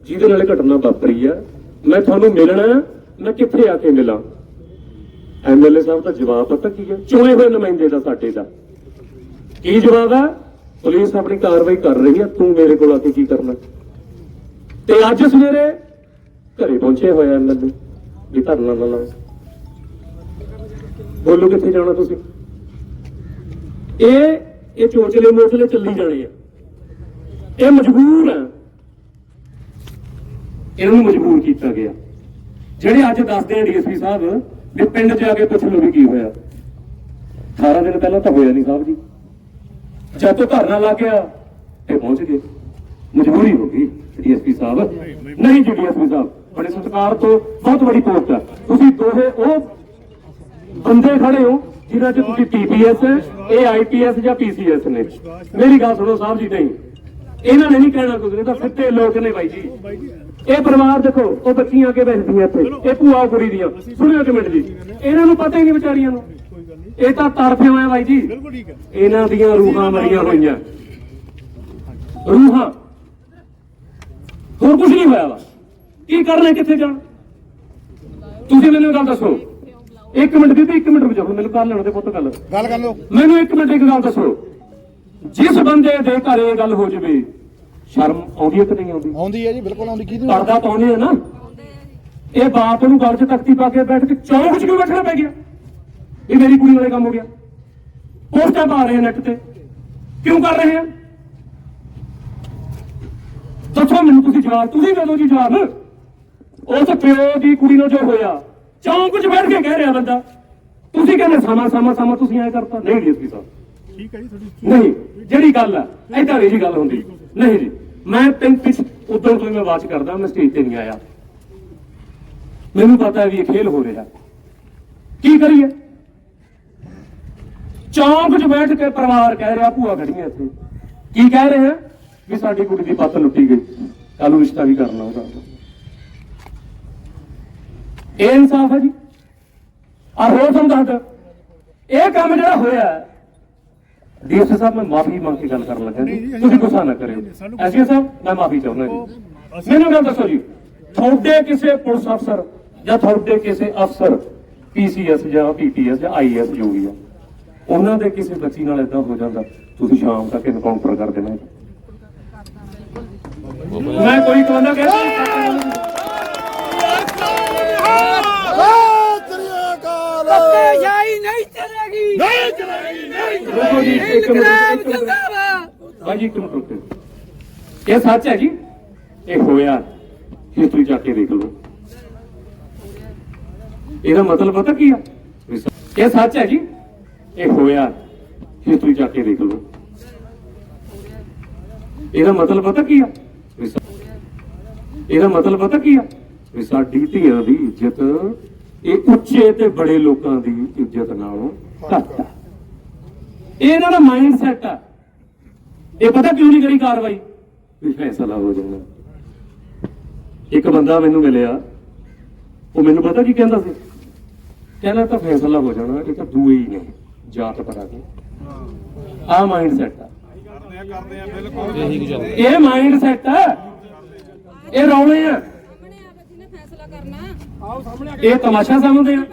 ਜਿਹਦੇ ਨਾਲ ਘਟਨਾ ਵਾਪਰੀ ਆ। ਮੈਂ ਤੁਹਾਨੂੰ ਮਿਲਣਾ, ਮੈਂ ਕਿੱਥੇ ਆ ਕੇ ਮਿਲਾਂ? ਐਮਐਲਏ ਸਾਹਿਬ ਦਾ ਜਵਾਬ ਪਤਾ ਕੀ ਹੈ? ਚੁਣੇ ਹੋਏ ਨੁਮਾਇੰਦੇ ਦਾ, ਸਾਡੇ ਦਾ। ਕੀ ਜਵਾਬ ਹੈ? ਪੁਲਿਸ ਆਪਣੀ ਕਾਰਵਾਈ ਕਰ ਰਹੀ ਹੈ। ਤੂੰ ਮੇਰੇ ਕੋਲ ਆ ਕੇ ਕੀ ਕਰਨਾ? ਤੇ ਅੱਜ ਸਵੇਰੇ ਘਰੇ ਪਹੁੰਚੇ ਹੋਏ ਐਮਐਲਏ ਵੀ ਧਰਨਾ ਨਾ ਲਾਓ। ਬੋਲੋ ਕਿੱਥੇ ਜਾਣਾ ਤੁਸੀਂ? ਇਹ ਇਹ ਚੋਚਲੇ ਮੋਚਲੇ ਚੱਲੀ ਜਾਣੇ ਆ। ਇਹ ਮਜਬੂਰ ਆ। ਇਹਨਾਂ ਨੂੰ ਮਜਬੂਰ ਕੀਤਾ ਗਿਆ। ਜਿਹੜੇ ਅੱਜ ਦੱਸਦੇ ਆ ਡੀਐਸਪੀ ਸਾਹਿਬ ਵੀ ਪਿੰਡ 'ਚ ਆ ਕੇ ਪੁੱਛ ਲਓ ਵੀ ਕੀ ਹੋਇਆ। 18 ਦਿਨ ਪਹਿਲਾਂ ਤਾਂ ਹੋਇਆ ਨਹੀਂ ਸਾਹਿਬ ਜੀ। ਜਦ ਤੋਂ ਧਰਨਾ ਲੱਗ ਗਿਆ ਤੇ ਪਹੁੰਚ ਗਏ। ਮਜਬੂਰੀ ਹੋ ਗਈ। ਡੀਐਸਪੀ ਸਾਹਿਬ। ਨਹੀਂ ਜੀ ਡੀਐਸਪੀ ਸਾਹਿਬ ਬੜੇ ਸਤਿਕਾਰ ਤੋਂ ਬਹੁਤ ਵੱਡੀ ਪੋਸਟ ਹੈ ਤੁਸੀਂ ਦੋਹੇ ਉਹ ਬੰਦੇ ਖੜੇ ਹੋ ਜਿਨ੍ਹਾਂ 'ਚ ਤੁਸੀਂ ਟੀਪੀਐਸ ਇਹ ਆਈਪੀਐਸ ਜਾਂ ਪੀਸੀਐਸ ਨੇ। ਮੇਰੀ ਗੱਲ ਸੁਣੋ ਸਾਹਿਬ ਜੀ ਨਹੀਂ। ਇਹਨਾਂ ਨੇ ਨਹੀਂ ਕਹਿਣਾ ਕੁਝ ਇਹ ਤਾਂ ਸਿੱਧੇ ਲੋਕ ਨੇ ਬਾਈ ਜੀ। ਇਹ ਪਰਿਵਾਰ ਦੇਖੋ ਉਹ ਬੱਚੀਆਂ ਕੇ ਬੈਠਦੀਆਂ ਇੱਥੇ। ਇਹ ਭੂਆ ਕੁੜੀ ਦੀਆਂ। ਸੁਣਿਓ ਇੱਕ ਮਿੰਟ ਜੀ। ਇਹਨਾਂ ਨੂੰ ਪਤਾ ਹੀ ਨਹੀਂ ਵਿਚਾਰੀਆਂ ਨੂੰ। ਇਹ ਤਾਂ ਤੜਫੇ ਹੋਏ ਆ ਬਾਈ ਜੀ। ਇਹਨਾਂ ਦੀਆਂ ਰੂਹਾਂ ਮਰੀਆਂ ਹੋਈਆਂ। ਰੂਹਾਂ ਹੋਰ ਕੁਝ ਨਹੀਂ ਹੋਇਆ ਵਾ। ਕੀ ਕਰਨਾ ਕਿੱਥੇ ਜਾਣ? ਤੁਸੀਂ ਮੈਨੂੰ ਗੱਲ ਦੱਸੋ। ਇੱਕ ਮਿੰਟ ਬੀਬੀ ਇੱਕ ਮਿੰਟ ਰੁਕੋ ਮੈਨੂੰ ਕਰ ਲੈਣ ਦੇ ਪੁੱਤ ਗੱਲ। ਗੱਲ ਕਰ ਲਓ। ਮੈਨੂੰ ਇੱਕ ਮਿੰਟ ਇੱਕ ਗੱਲ ਦੱਸੋ। ਜਿਸ ਬੰਦੇ ਦੇ ਘਰ ਇਹ ਗੱਲ ਹੋ ਜਵੇ ਸ਼ਰਮ ਆਉਂਦੀ ਹੈ ਕਿ ਨਹੀਂ ਆਉਂਦੀ? ਆਉਂਦੀ ਹੈ ਜੀ ਬਿਲਕੁਲ ਆਉਂਦੀ। ਕਿਹਦੀ ਪਰਦਾ ਪਾਉਂਦੇ ਆ ਨਾ। ਇਹ ਬਾਪ ਨੂੰ ਗੱਲ 'ਚ ਤਖਤੀ ਪਾ ਕੇ ਬੈਠ ਕੇ ਚੌਂਕ 'ਚ ਕਿਉਂ ਬੈਠਣਾ ਪੈ ਗਿਆ? ਇਹ ਮੇਰੀ ਕੁੜੀ ਵਾਲੇ ਕੰਮ ਹੋ ਗਿਆ। ਪੋਸਟਾਂ ਪਾ ਰਹੇ ਨੈਟ ਤੇ। ਕਿਉਂ ਕਰ ਰਹੇ ਆ? ਦੱਸੋ ਮੈਨੂੰ ਤੁਸੀਂ ਜਵਾਬ ਤੁਸੀਂ ਦੇ ਦਿਓ ਜੀ ਜਵਾਬ? ਉਸ ਪਿਓ ਦੀ ਕੁੜੀ ਨਾਲ ਜੋ ਹੋਇਆ ਚੌਂਕ 'ਚ ਬੈਠ ਕੇ ਕਹਿ ਰਿਹਾ ਬੰਦਾ ਤੁਸੀਂ ਕਹਿੰਦੇ ਸਮਾਂ ਸਮਾਂ ਸਮਾਂ ਤੁਸੀਂ ਐ ਕਰਤਾ। ਨਹੀਂ ਡੀਐਸਪੀ ਸਾਹਿਬ ਠੀਕ ਹੈ ਜੀ ਤੁਹਾਡੀ ਨਹੀਂ ਜਿਹੜੀ ਗੱਲ ਆ ਏਦਾਂ ਨਹੀਂ ਜੀ ਗੱਲ ਹੁੰਦੀ। ਨਹੀਂ ਜੀ ਮੈਂ ਤਿੰਨ ਪਿਛ ਉਦੋਂ ਤੋਂ ਹੀ ਮੈਂ ਬਾਤ ਕਰਦਾ ਮੈਂ ਸਟੇਜ ਤੇ ਨਹੀਂ ਆਇਆ। ਮੈਨੂੰ ਪਤਾ ਹੈ ਵੀ ਇਹ ਖੇਲ ਹੋ ਰਿਹਾ। ਕੀ ਕਰੀਏ? ਚੌਂਕ 'ਚ ਬੈਠ ਕੇ ਪਰਿਵਾਰ ਕਹਿ ਰਿਹਾ ਭੂਆ ਖੜੀਆਂ ਇੱਥੇ। ਕੀ ਕਹਿ ਰਹੇ? ਆ ਵੀ ਸਾਡੀ ਕੁੜੀ ਦੀ ਪੱਤ ਲੁੱਟੀ ਗਈ। ਕੱਲ ਨੂੰ ਰਿਸ਼ਤਾ ਵੀ ਕਰਨਾ ਉਹਦਾ। ਇਹ ਇਨਸਾਫ ਹੈ ਜੀ। ਆ ਹੋਰ ਤੁਹਾਨੂੰ ਦੱਸਦਾ। ਇਹ ਕੰਮ ਜਿਹੜਾ ਹੋਇਆ ਡੀਐਸਪੀ ਸਾਹਿਬ ਮੈਂ ਮਾਫੀ ਮੰਗ ਕੇ ਗੱਲ ਕਰਨ ਲੱਗਾ ਜੀ। ਤੁਸੀਂ ਗੁੱਸਾ ਨਾ ਕਰਿਓ। ਐਸਪੀ ਸਾਹਿਬ ਮੈਂ ਮਾਫੀ ਚਾਹੁੰਦਾ ਜੀ। ਮੈਨੂੰ ਗੱਲ ਦੱਸੋ ਜੀ। ਤੁਹਾਡੇ ਕਿਸੇ ਪੁਲਿਸ ਅਫਸਰ ਜਾਂ ਤੁਹਾਡੇ ਕਿਸੇ ਅਫਸਰ ਪੀਸੀਐਸ ਜਾਂ ਪੀਪੀਐਸ ਜਾਂ ਆਈਐਸ ਜੋ ਵੀ ਆ ਉਹਨਾਂ ਦੇ ਕਿਸੇ ਬੱਚੀ ਨਾਲ ਇਦਾਂ ਹੋ ਜਾਂਦਾ ਤੁਸੀਂ ਸ਼ਾਮ ਤੱਕ ਇਨਕਾਊਂਟਰ ਕਰ ਦੇਣਾ ਜੀ। ਮੈਂ ਕੋਈ ਕਹਿੰਦਾ ਕਿ ਧੱਕੇਸ਼ਾਹੀ ਨਹੀਂ ਚੱਲੇਗੀ ਨਹੀਂ ਚਲੇਗੀ ਨਹੀਂ ਰੁਕੋ ਜੀ ਇੱਕ ਮਿੰਟ ਇਨਕਲਾਬ ਇੱਕ ਮਿੰਟ ਜਿੰਦਾਬਾਦ ਭਾਜੀ ਇੱਕ ਮਿੰਟ ਰੁਕੋ ਇਹ ਸੱਚ ਹੈ ਜੀ ਇਹ ਹੋਇਆ ਹਿਸਟਰੀ ਜਾ ਕੇ ਦੇਖ ਲਓ ਇਹਦਾ ਮਤਲਬ ਪਤਾ ਕੀ ਆ ਵੀ ਸ- ਇਹ ਸੱਚ ਹੈ ਜੀ ਇਹ ਹੋਇਆ ਹਿਸਟਰੀ ਜਾ ਕੇ ਦੇਖ ਲਓ ਇਹਦਾ ਮਤਲਬ ਪਤਾ ਕੀ ਆ ਵੀ ਸ- ਇਹਦਾ ਮਤਲਬ ਪਤਾ ਕੀ ਆ? ਵੀ ਸਾਡੀ ਧੀਆਂ ਦੀ ਇੱਜ਼ਤ ਇਹ ਉੱਚੇ ਤੇ ਬੜੇ ਲੋਕਾਂ ਦੀ ਇੱਜ਼ਤ ਨਾਲੋਂ ਘੱਟ ਆ। ਇਹ ਇਹਨਾਂ ਦਾ ਮਾਈਂਡ ਸੈਟ ਆ। ਇਹ ਪਤਾ ਕਿਉਂ ਨਹੀਂ ਕਰੀ ਕਾਰਵਾਈ? ਵੀ ਫੈਸਲਾ ਹੋ ਜਾਣਾ। ਇੱਕ ਬੰਦਾ ਮੈਨੂੰ ਮਿਲਿਆ ਉਹ ਮੈਨੂੰ ਪਤਾ ਕੀ ਕਹਿੰਦਾ ਸੀ? ਕਹਿੰਦਾ ਤਾਂ ਫੈਸਲਾ ਹੋ ਜਾਣਾ ਇਹ ਤਾਂ ਦੂਏ ਹੀ ਨੇ ਜਾਤ ਪਰਾ ਦੇ। ਆ ਮਾਈਂਡ ਸੈਟ ਆ। ਕਰਦੇ ਆ ਕਰਦੇ ਆ ਬਿਲਕੁਲ। ਇਹ ਮਾਈਂਡ ਸੈਟ ਆ। ਇਹ ਰੌਲੇ ਆ। ਇਹ ਤਮਾਸ਼ਾ ਸਮਝਦੇ ਆ।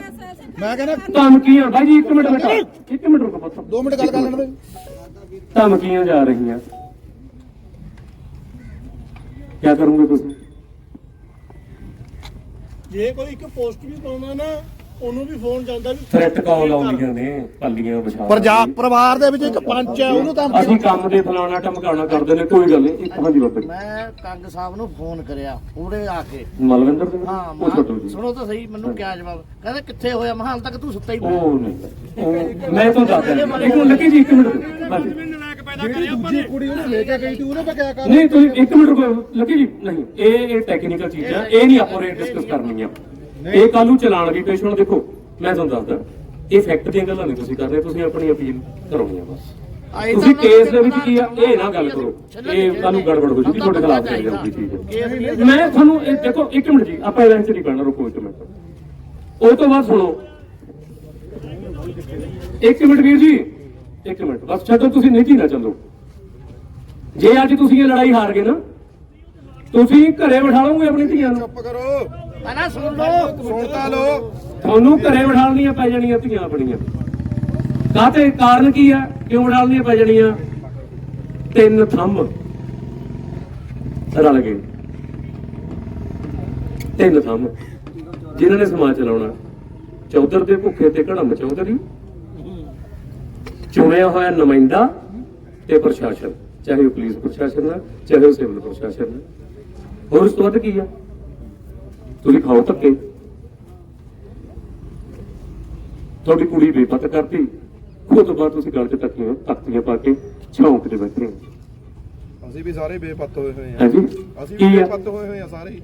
ਮੈਂ ਕਹਿੰਦਾ ਧਮਕੀਆਂ ਬਾਈ ਜੀ ਇੱਕ ਮਿੰਟ ਬੇਟਾ। ਇੱਕ ਮਿੰਟ ਰੁਕੋ ਪੁੱਤ। 2 ਮਿੰਟ ਗੱਲ ਕਰ ਲੈਣ ਦੇ। ਧਮਕੀਆਂ ਜਾ ਰਹੀਆਂ। ਕੀ ਕਰੋਗੇ ਤੁਸੀਂ? ਜੇ ਕੋਈ ਇੱਕ ਪੋਸਟ ਵੀ ਪਾਉਂਦਾ ਨਾ ਉਹਨੂੰ ਵੀ ਫੋਨ ਜਾਂਦਾ ਵੀ ਥ੍ਰੈਟ ਕਾਲ ਆਉਂਦੀਆਂ ਨੇ ਪੱਲੀਆਂ ਵਿਛਾ ਪਰ ਜਾ ਪਰਿਵਾਰ ਦੇ ਵਿੱਚ ਇੱਕ ਪੰਚ ਹੈ ਉਹਨੂੰ ਤਾਂ ਅਸੀਂ ਕੰਮ ਦੇ ਫਲਾਣਾ ਟਮਕਾਣਾ ਕਰਦੇ ਨੇ ਕੋਈ ਗੱਲ ਨਹੀਂ ਇੱਕ ਹਾਂਜੀ ਬਾਬਾ ਜੀ। ਮੈਂ ਕੰਗ ਸਾਹਿਬ ਨੂੰ ਫੋਨ ਕਰਿਆ ਉਹਦੇ ਆ ਕੇ। ਮਲਵਿੰਦਰ ਸਿੰਘ ਹਾਂ ਉਹ ਮੈਂ ਜੀ। ਸੁਣੋ ਤਾਂ ਸਹੀ ਮੈਨੂੰ ਕਿਆ ਜਵਾਬ। ਕਹਿੰਦਾ ਕਿੱਥੇ ਹੋਇਆ? ਮੈਂ ਹਾਲ ਤੱਕ ਤੂੰ ਸੁੱਤਾ ਹੀ ਪਿਆ। ਉਹ ਨਹੀਂ ਮੈਂ ਤੁਹਾਨੂੰ ਦੱਸ ਦਿੰਦਾ ਇੱਕ ਮਿੰਟ ਲੱਗੀ ਜੀ ਇੱਕ ਮਿੰਟ। ਬਸ। ਦੂਜੀ ਕੁੜੀ ਉਹਨੇ ਲੈ ਕੇ ਗਈ ਸੀ ਉਹਨੇ ਤਾਂ ਕਿਆ ਕਰ ਨਹੀਂ ਤੁਸੀਂ ਇੱਕ ਮਿੰਟ ਰੁਕੋ ਲੱਗੀ ਜੀ। ਨਹੀਂ ਇਹ ਇਹ ਟੈਕਨੀਕਲ ਚੀਜ਼ ਆ। ਇਹ ਨਹੀਂ ਆਪਾਂ ਰੇਟ ਡਿਸਕਸ ਕਰਨੀਆਂ। ਇਹ ਕੱਲ ਨੂੰ ਚਲਾਣ ਵੀ ਪੇਸ਼ ਹੁਣ ਦੇਖੋ ਮੈਂ ਤੁਹਾਨੂੰ ਦੱਸਦਾ ਇਹ ਫੈਕਟ ਦੀਆਂ ਗੱਲਾਂ ਨਹੀਂ ਤੁਸੀਂ ਕਰ ਰਹੇ ਤੁਸੀਂ ਆਪਣੀ ਅਪੀਲ ਕਰਾਉਣੀ ਆ ਬਸ ਤੁਸੀਂ ਕੇਸ ਦੇ ਵਿੱਚ ਕੀ ਆ? ਇਹ ਨਾ ਗੱਲ ਕਰੋ ਇਹ ਤੁਹਾਨੂੰ ਗੜਬੜ ਹੋ ਜੂਗੀ ਤੁਹਾਡੇ ਖਿਲਾਫ ਚਲੀ ਜਾਊਗੀ ਚੀਜ਼ ਮੈਂ ਤੁਹਾਨੂੰ ਇਹ ਦੇਖੋ ਇੱਕ ਮਿੰਟ ਜੀ ਆਪਾਂ ਇਹਦੇ ਵਿੱਚ ਨਹੀਂ ਪੈਣਾ ਰੁਕੋ ਇੱਕ ਮਿੰਟ। ਉਹ ਤੋਂ ਬਾਅਦ ਸੁਣੋ। ਇੱਕ ਮਿੰਟ ਵੀਰ ਜੀ ਇੱਕ ਮਿੰਟ ਬਸ ਛੱਡੋ ਤੁਸੀਂ ਨਹੀਂ ਨਾ ਚੱਲੋ। ਜੇ ਅੱਜ ਤੁਸੀਂ ਇਹ ਲੜਾਈ ਹਾਰ ਗਏ ਨਾ ਤੁਸੀਂ ਘਰੇ ਬਿਠਾ ਲਓਗੇ ਆਪਣੀ ਧੀਆਂ ਨੂੰ? ਚੁੱਪ ਕਰੋ। ਪਹਿਲਾਂ ਸੁਣ ਲਓ। ਸੁਣ ਤਾਂ ਲਓ। ਤੁਹਾਨੂੰ ਘਰੇ ਬਿਠਾਉਣੀਆਂ ਪੈ ਜਾਣੀਆਂ ਧੀਆਂ ਆਪਣੀਆਂ। ਕਾਹਤੇ? ਕਾਰਨ ਕੀ ਆ? ਕਿਉਂ ਬਿਠਾਉਣੀਆਂ ਪੈ ਜਾਣੀਆਂ? ਤਿੰਨ ਥੰਮ। ਰਲ ਗਏ। ਤਿੰਨ ਥੰਮ। ਜਿਨ੍ਹਾਂ ਨੇ ਸਮਾਜ ਚਲਾਉਣਾ। ਚੌਧਰ ਦੇ ਭੁੱਖੇ ਤੇ ਘੜਮ ਚੌਧਰੀ। ਚੁਣਿਆ ਹੋਇਆ ਨੁਮਾਇੰਦਾ ਤੇ ਪ੍ਰਸ਼ਾਸਨ। ਚਾਹੇ ਉਹ ਪੁਲਿਸ ਪ੍ਰਸ਼ਾਸਨ ਹੈ ਚਾਹੇ ਉਹ ਸਿਵਲ ਪ੍ਰਸ਼ਾਸਨ ਹੈ ਹੋਰ ਉਸ ਤੋਂ ਵੱਧ ਕੀ ਆ? ਤੁਸੀਂ ਖਾਓ ਧੱਕੇ। ਤੁਹਾਡੀ ਕੁੜੀ ਬੇਪਤ ਕਰਤੀ ਉਹ ਤੋਂ ਬਾਅਦ ਤੁਸੀਂ ਗੱਲ 'ਚ ਤੱਕੀਆਂ ਤਖਤੀਆਂ ਪਾ ਕੇ ਛੌਂਕ 'ਚ ਬੈਠੇ ਹੋ। ਅਸੀਂ ਵੀ ਸਾਰੇ ਬੇਪੱਤ ਹੋਏ ਹੋਏ ਆ ਹੈ। ਜੀ ਅਸੀਂ ਕੀ ਵੀ ਆ? ਬੇਪੱਤ ਹੋਏ ਹੋਏ ਆ ਸਾਰੇ। ਹੀ।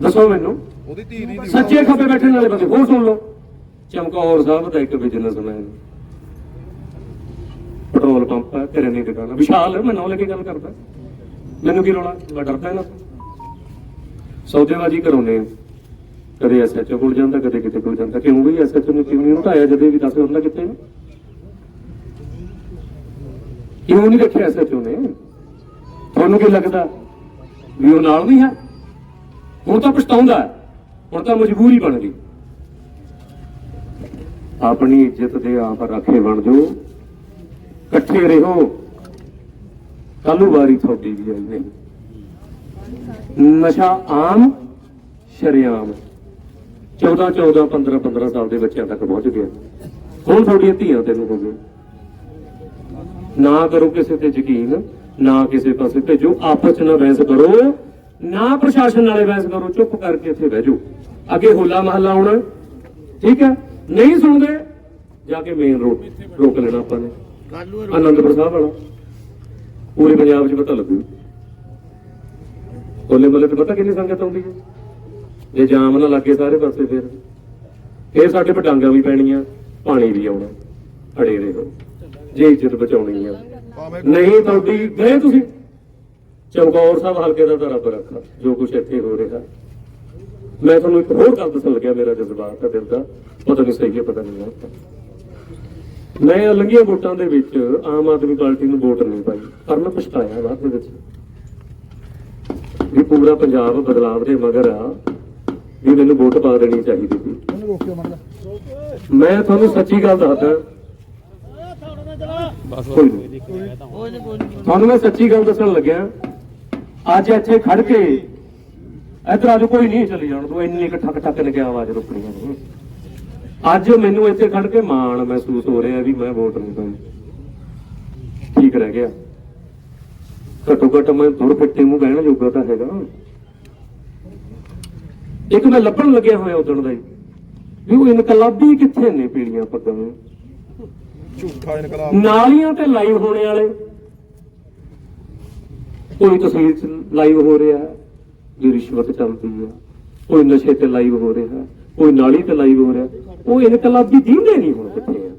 ਦੱਸੋ ਮੈਨੂੰ। ਉਹਦੀ ਧੀ ਦੀ ਸੱਚੇ ਖੱਬੇ ਬੈਠੇ ਨਾਲੇ ਬੰਦੇ ਹੋਰ ਸੁਣ ਲਓ। ਚਮਕੌਰ ਸਾਹਿਬ ਦਾ ਇੱਕ ਬਿਜ਼ਨਸਮੈਨ ਪੈਟਰੋਲ ਪੰਪ ਹੈ ਤੇਰੇ ਨਹੀਂ ਦੁਕਾਨ ਵਿਸ਼ਾਲ ਮੈਂ ਨਾਂ ਲੈ ਕੇ ਗੱਲ ਕਰਦਾ। ਮੈਨੂੰ ਕੀ ਰੋਣਾ ਮੈਂ ਡਰਦਾ ਇਹਨਾਂ ਤੋਂ ਸੌਦੇਬਾਜ਼ੀ ਕਰਾਉਨੇ ਆ। ਕਦੇ ਐਸਐਚਓ ਕੋਲ ਜਾਂਦਾ, ਕਦੇ ਕਿਤੇ ਕੋਲ ਜਾਂਦਾ। ਕਿਉਂ ਵੀ ਐਸਐਚਓ ਨੂੰ ਕਿਉਂ ਨਹੀਂ ਉਠਾਇਆ ਜਦੇ ਵੀ ਦੱਸ ਹੁੰਦਾ ਕਿੱਥੇ ਕਿਉਂ ਨਹੀਂ ਰੱਖਿਆ ਐਸਐਚਓ ਨੇ? ਤੁਹਾਨੂੰ ਕੀ ਲੱਗਦਾ ਵੀ ਉਹ ਨਾਲ ਨਹੀਂ ਹੈ? ਹੁਣ ਤਾਂ ਪਛਤਾਉਂਦਾ ਹੁਣ ਤਾਂ ਮਜਬੂਰੀ ਬਣ ਗਈ। ਆਪਣੀ ਇੱਜ਼ਤ ਦੇ ਆਪ ਰਾਖੇ ਬਣ ਜਾਓ। ਇਕੱਠੇ ਰਹੋ। ਕੱਲੂ ਵਾਰੀ ਤੁਹਾਡੀ ਵੀ ਆਈ ਨਹੀਂ। ਨਸ਼ਾ ਆਮ, ਸ਼ਰਿਆਮ। 14 14 15 15 ਸਾਲ ਦੇ ਬੱਚਿਆਂ ਤੱਕ ਪਹੁੰਚ ਗਿਆ। ਹੁਣ ਤੁਹਾਡੀਆਂ ਧੀਆਂ ਤੈਨੂੰ ਹੋ ਗਏ ਨਾ ਕਰੋ ਕਿਸੇ ਤੇ ਯਕੀਨ, ਨਾ ਕਿਸੇ ਪਾਸੇ ਭੇਜੋ, ਆਪਸ ਚ ਨਾ ਬਹਿਸ ਕਰੋ, ਨਾ ਪ੍ਰਸ਼ਾਸਨ ਨਾਲੇ ਬਹਿਸ ਕਰੋ, ਚੁੱਪ ਕਰਕੇ ਇੱਥੇ ਬਹਿ ਜਾਓ। ਅੱਗੇ ਹੋਲਾ ਮਹੱਲਾ ਆਉਣਾ ਠੀਕ ਹੈ? ਨਹੀਂ ਸੁਣਦੇ, ਜਾ ਕੇ ਮੇਨ ਰੋਡ ਰੋਕ ਲੈਣਾ ਆਪਾਂ ਨੇ। ਅਨੰਦਪੁਰ ਸਾਹਿਬ ਵਾਲਾ। ਪੂਰੇ ਪੰਜਾਬ 'ਚ ਪਤਾ ਲੱਗੂ। ਹੋਲੇ ਮਹੱਲੇ ਤੇ ਪਤਾ ਕਿੰਨੀ ਸੰਗਤ ਆਉਂਦੀ ਹੈ? ਜੇ ਜਾਮ ਨਾ ਲੱਗੇ ਸਾਰੇ ਪਾਸੇ ਫਿਰ। ਫਿਰ ਸਾਡੇ ਪਟਾਂਗਾ ਵੀ ਪੈਣੀਆਂ ਪਾਣੀ ਵੀ ਆਉਣਾ ਅੜੇ ਰਹੋ ਜੇ ਇੱਜ਼ਤ ਬਚਾਉਣੀ ਆ। ਨਹੀਂ ਤੁਹਾਡੀ ਗਏ ਤੁਸੀਂ ਚਮਕੌਰ ਸਾਹਿਬ ਹਲਕੇ ਦਾ ਤਾਂ ਰੱਬ ਰੱਖਾ ਜੋ ਕੁਝ ਇੱਥੇ ਹੋ ਰਿਹਾ। ਮੈਂ ਤੁਹਾਨੂੰ ਇੱਕ ਹੋਰ ਗੱਲ ਦੱਸਣ ਲੱਗਿਆ ਮੇਰਾ ਜਜ਼ਬਾਤ ਹੈ ਦਿਲ ਦਾ ਪਤਾ ਨਹੀਂ ਸਹੀ ਹੈ ਪਤਾ ਨਹੀਂ ਮੈਂ ਲੰਘੀਆਂ ਵੋਟਾਂ ਦੇ ਵਿੱਚ ਆਮ ਆਦਮੀ ਪਾਰਟੀ ਨੂੰ ਵੋਟ ਨਹੀਂ ਪਾਈ ਪਰ ਮੈਂ ਪਛਤਾਇਆ ਬਾਅਦ ਦੇ ਵਿੱਚ। ਵੀ ਪੂਰਾ ਪੰਜਾਬ ਬਦਲਾਵ ਦੇ ਮਗਰ ਆ ਵੀ ਮੈਨੂੰ ਵੋਟ ਪਾ ਦੇਣੀ ਚਾਹੀਦੀ ਸੀ। ਮੈਂ ਤੁਹਾਨੂੰ ਸੱਚੀ ਗੱਲ ਦੱਸਦਾ। ਕੋਈ ਨਹੀਂ ਤੁਹਾਨੂੰ ਮੈਂ ਸੱਚੀ ਗੱਲ ਦੱਸਣ ਲੱਗਿਆ। ਅੱਜ ਇੱਥੇ ਖੜ ਕੇ ਇਧਰ ਅੱਜ ਕੋਈ ਨਹੀਂ ਚਲੀ ਜਾਣ ਤੂੰ ਇੰਨੀ ਇਕੱਠਾ ਇਕੱਠਾ ਕੇ ਆਵਾਜ਼ ਰੁਕਣੀਆਂ ਨੇ। ਅੱਜ ਮੈਨੂੰ ਇੱਥੇ ਖੜ ਕੇ ਮਾਣ ਮਹਿਸੂਸ ਹੋ ਰਿਹਾ ਵੀ ਮੈਂ ਵੋਟ ਨਹੀਂ ਪਾਈ। ਠੀਕ ਰਹਿ ਗਿਆ। ਘੱਟੋ ਘੱਟ ਮੈਂ ਦੁਰ ਫਿੱਟੇ ਮੂੰਹ ਕਹਿਣਾ ਜੋਗਾ ਤਾਂ ਹੈਗਾ। ਇੱਕ ਮੈਂ ਲੱਭਣ ਲੱਗਿਆ ਹੋਇਆ ਉਦਣ ਦਾ ਹੀ। ਵੀ ਉਹ ਇਨਕਲਾਬੀ ਕਿੱਥੇ ਨੇ ਪੀੜੀਆਂ ਪੱਗਾਂ ਝੂਠਾ ਇਨਕਲਾਬ। ਨਾਲੀਆਂ ਤੇ ਲਾਈਵ ਹੋਣੇ ਵਾਲੇ। ਕੋਈ ਤਸਵੀਰ ਚ ਲਾਈਵ ਹੋ ਰਿਹਾ ਵੀ ਰਿਸ਼ਵਤ ਚੱਲਦੀ ਹੈ ਕੋਈ ਨਸ਼ੇ ਤੇ ਲਾਈਵ ਹੋ ਰਿਹਾ ਕੋਈ ਨਾਲੀ ਤੇ ਲਾਈਵ ਹੋ ਰਿਹਾ। ਉਹ ਇਨਕਲਾਬੀ ਦੀਂਦੇ ਨਹੀਂ ਹੁਣ ਕਿੱਥੇ ਆ।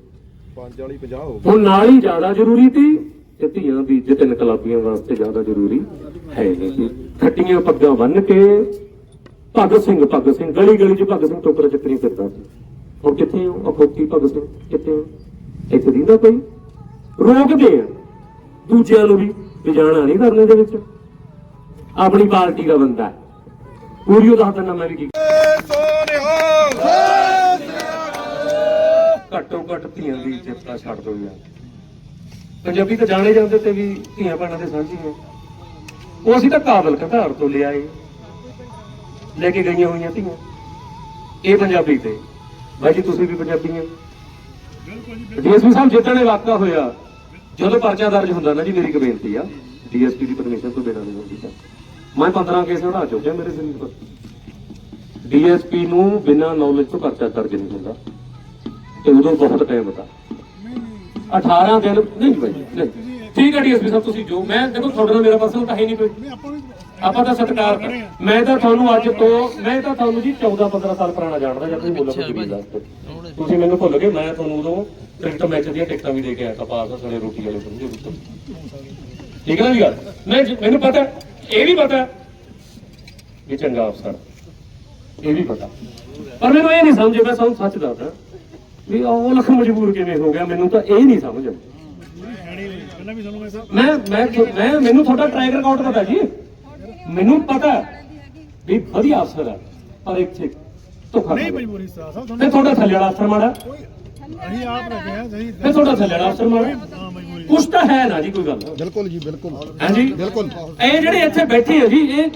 ਵਾਲੀ 50 ਹੋ ਹੁਣ ਨਾਲੀ ਜ਼ਿਆਦਾ ਜ਼ਰੂਰੀ ਸੀ ਤੇ ਧੀਆਂ ਦੀ ਇੱਜ਼ਤ ਇਨਕਲਾਬੀਆਂ ਵਾਸਤੇ ਜ਼ਿਆਦਾ ਜ਼ਰੂਰੀ ਹੈ ਨਹੀਂ। ਖੱਟੀਆਂ ਪੱਗਾਂ ਬੰਨ ਕੇ ਭਗਤ ਸਿੰਘ ਭਗਤ ਸਿੰਘ ਗਲੀ ਗਲੀ 'ਚ ਭਗਤ ਸਿੰਘ ਟੋਕਰਾ ਚੱਕਰੀ ਫਿਰਦਾ ਸੀ। ਹੁਣ ਕਿੱਥੇ ਹੋ ਅਖੋਤੀ ਭਗਤ ਸਿੰਘ ਕਿੱਥੇ ਹੋ ਇੱਥੇ ਦੀਦਾ ਕੋਈ? ਰੋਕਦੇ ਆ ਦੂਜਿਆਂ ਨੂੰ ਵੀ ਵੀ ਜਾਣਾ ਨਹੀਂ ਧਰਨੇ ਦੇ ਵਿੱਚ। ਆਪਣੀ ਪਾਰਟੀ ਦਾ ਬੰਦਾ। ਪੂਰੀ ਉਹ ਦੱਸ ਦਿੰਦਾ ਮੈਂ ਵੀ ਕੀ ਘੱਟੋ ਘੱਟ ਧੀਆਂ ਦੀ ਇੱਜ਼ਤ ਤਾਂ ਛੱਡ ਦੋ ਯਾਰ। ਪੰਜਾਬੀ ਤਾਂ ਜਾਣੇ ਜਾਂਦੇ ਤੇ ਵੀ ਧੀਆਂ ਭੈਣਾਂ ਦੇ ਸਾਂਝੀ ਹੈ ਉਹ ਅਸੀਂ ਤਾਂ ਕਾਬਲ ਕਧਾਰ ਤੋਂ ਲਿਆਏ। ਲੈ ਕੇ ਗਈਆਂ ਹੋਈਆਂ ਧੀਆਂ ਇਹ ਪੰਜਾਬੀ ਤੇ। ਬਾਈ ਜੀ, ਤੁਸੀਂ ਵੀ ਪੰਜਾਬੀ ਹੋ ਡੀਐਸਪੀ ਸਾਹਿਬ, ਜਿੱਦਣ ਇਹ ਵਾਕਾ ਹੋਇਆ, ਜਦੋਂ ਪਰਚਾ ਦਰਜ ਹੁੰਦਾ ਨਾ ਜੀ, ਮੇਰੀ ਇੱਕ ਬੇਨਤੀ ਆ। ਡੀਐਸਪੀ ਦੀ ਪਰਮਿਸ਼ਨ ਤੋਂ ਬਿਨਾਂ ਨਹੀਂ ਹੁੰਦੀ ਤਾਂ। ਮੈਂ 15 ਕੇਸ ਹਟਾ ਚੁੱਕਿਆ ਮੇਰੇ ਸਰੀਰ ਪਰ ਡੀਐਸਪੀ ਨੂੰ ਬਿਨਾਂ ਨੌਲੇਜ ਤੋਂ ਪਰਚਾ ਦਰਜ ਨਹੀਂ ਹੁੰਦਾ। ਤੇ ਉਦੋਂ ਬਹੁਤ ਟਾਈਮ ਦਾ 18 ਦਿਨ ਨਹੀਂ ਬਾਈ ਨਹੀਂ। ਠੀਕ ਹੈ ਡੀਐਸਪੀ ਸਾਹਿਬ, ਤੁਸੀਂ ਜੋ ਮੈਂ ਦੇਖੋ, ਤੁਹਾਡੇ ਨਾਲ ਮੇਰਾ ਪਰਸਨਲ ਤਾਂ ਹੈ ਨਹੀਂ ਕੋਈ। ਆਪਾਂ ਤਾਂ ਸਤਿਕਾਰ ਕਰ ਮੈਂ ਤਾਂ ਤੁਹਾਨੂੰ ਅੱਜ ਤੋਂ ਮੈਂ ਤਾਂ ਤੁਹਾਨੂੰ ਜੀ 14 15 ਸਾਲ ਪੁਰਾਣਾ ਜਾਣਦਾ ਜਦ ਤੁਸੀਂ ਬੋਲੋ ਗੱਲ ਤੁਸੀਂ ਮੈਨੂੰ ਭੁੱਲ ਗਏ ਮੈਂ ਤੁਹਾਨੂੰ ਉਦੋਂ ਕ੍ਰਿਕਟ ਮੈਚ ਦੀਆਂ ਟਿਕਟਾਂ ਵੀ ਦੇ ਕੇ ਆਇਆ ਤਾਂ ਪਾਸ ਸਣੇ ਰੋਟੀ ਵਾਲੇ ਸਮਝੇ ਰੁੱਤ ਠੀਕ ਹੈ ਨਾ ਜੀ ਗੱਲ? ਮੈਂ ਮੈਨੂੰ ਪਤਾ ਇਹ ਵੀ ਪਤਾ ਇਹ ਚੰਗਾ ਅਫਸਰ। ਇਹ ਵੀ ਪਤਾ। ਪਰ ਮੈਨੂੰ ਇਹ ਨਹੀਂ ਸਮਝ ਮੈਂ ਤੁਹਾਨੂੰ ਸੱਚ ਦੱਸਦਾ ਵੀ ਉਹ ਲੱਖ ਮਜਬੂਰ ਕਿਵੇਂ ਹੋ ਗਿਆ ਮੈਨੂੰ ਤਾਂ ਇਹ ਨਹੀਂ ਸਮਝ ਮੈਂ ਮੈਂ ਮੈਂ ਮੈਨੂੰ ਤੁਹਾਡਾ ਟਰੈਕ ਰਿਕਾਰਡ ਪਤਾ ਜੀ। ਮੈਨੂੰ ਪਤਾ ਵੀ ਵਧੀਆ ਅਫਸਰ ਹੈ ਪਰ ਇੱਥੇ ਧੋਖਾ ਨਹੀਂ ਮਜਬੂਰੀ ਸਾਹਿਬ ਤੇ ਤੁਹਾਡਾ ਥੱਲੇ ਵਾਲਾ ਅਫਸਰ ਮਾੜਾ ਅਸੀਂ ਆਪ ਰੱਖੇ ਆ ਸਹੀ ਤੇ ਤੁਹਾਡਾ ਥੱਲੇ ਵਾਲਾ ਅਫਸਰ ਮਾੜਾ ਕੁਛ ਤਾਂ ਹੈ ਨਾ ਜੀ ਕੋਈ ਗੱਲ ਬਿਲਕੁਲ ਜੀ ਬਿਲਕੁਲ। ਹਾਂਜੀ? ਬਿਲਕੁਲ। ਇਹ ਜਿਹੜੇ ਇੱਥੇ ਬੈਠੇ ਆ ਜੀ ਇਹ